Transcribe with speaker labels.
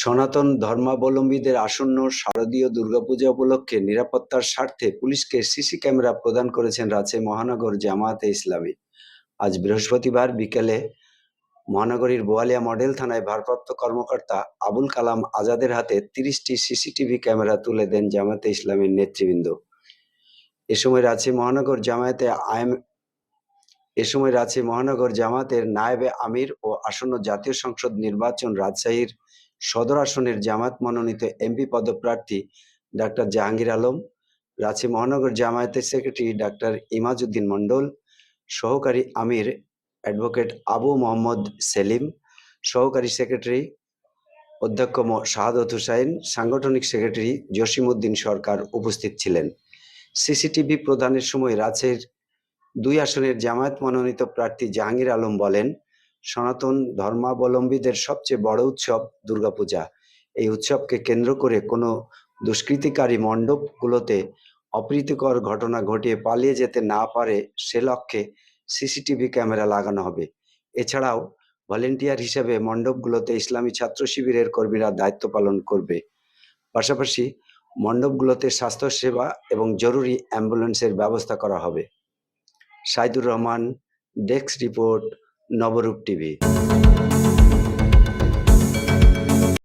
Speaker 1: সনাতন ধর্মাবলম্বীদের আসন্ন শারদীয় দুর্গাপূজা উপলক্ষে নিরাপত্তার স্বার্থে পুলিশকে সিসি ক্যামেরা প্রদান করেছেন রাজশাহী মহানগর জামায়াতে ইসলামী। আজ বৃহস্পতিবার বিকেলে মহানগরীর বোয়ালিয়া মডেল থানায় ভারপ্রাপ্ত কর্মকর্তা আবুল কালাম আজাদের হাতে তিরিশটি সিসিটিভি ক্যামেরা তুলে দেন জামায়াতে ইসলামীর নেতৃবৃন্দ। এ সময় রাজশাহী মহানগর জামায়াতে আইম এ সময় রাজশাহী মহানগর জামাতের নায়েবে আমির ও আসন্ন জাতীয় সংসদ নির্বাচন রাজশাহীর সদর আসনের জামায়াত মনোনীত এমপি পদপ্রার্থী ডাক্তার জাহাঙ্গীর আলম রাজশাহী মহানগর জামায়াতের সেক্রেটারি ডাক্তার ইমাজউদ্দিন মণ্ডল, সহকারী আমির অ্যাডভোকেট আবু মোহাম্মদ সেলিম, সহকারী সেক্রেটারি অধ্যক্ষ শাহাদত হুসাইন, সাংগঠনিক সেক্রেটারি জসিমউদ্দিন সরকার উপস্থিত ছিলেন। সিসিটিভি প্রদানের সময় রাজশাহীর দুই আসনের জামায়াত মনোনীত প্রার্থী জাহাঙ্গীর আলম বলেন সনাতন ধর্মাবলম্বীদের সবচেয়ে বড় উৎসব দুর্গাপূজা। এই উৎসবকে কেন্দ্র করে কোনো দুষ্কৃতিকারী মণ্ডপগুলোতে অপ্রীতিকর ঘটনা ঘটিয়ে পালিয়ে যেতে না পারে সে লক্ষ্যে সিসিটিভি ক্যামেরা লাগানো হবে। এছাড়াও ভলেন্টিয়ার হিসেবে মণ্ডপগুলোতে ইসলামী ছাত্র শিবিরের কর্মীরা দায়িত্ব পালন করবে। পাশাপাশি মণ্ডপগুলোতে স্বাস্থ্যসেবা এবং জরুরি অ্যাম্বুলেন্সের ব্যবস্থা করা হবে। Saidur Rahman, desk report Nabarup TV.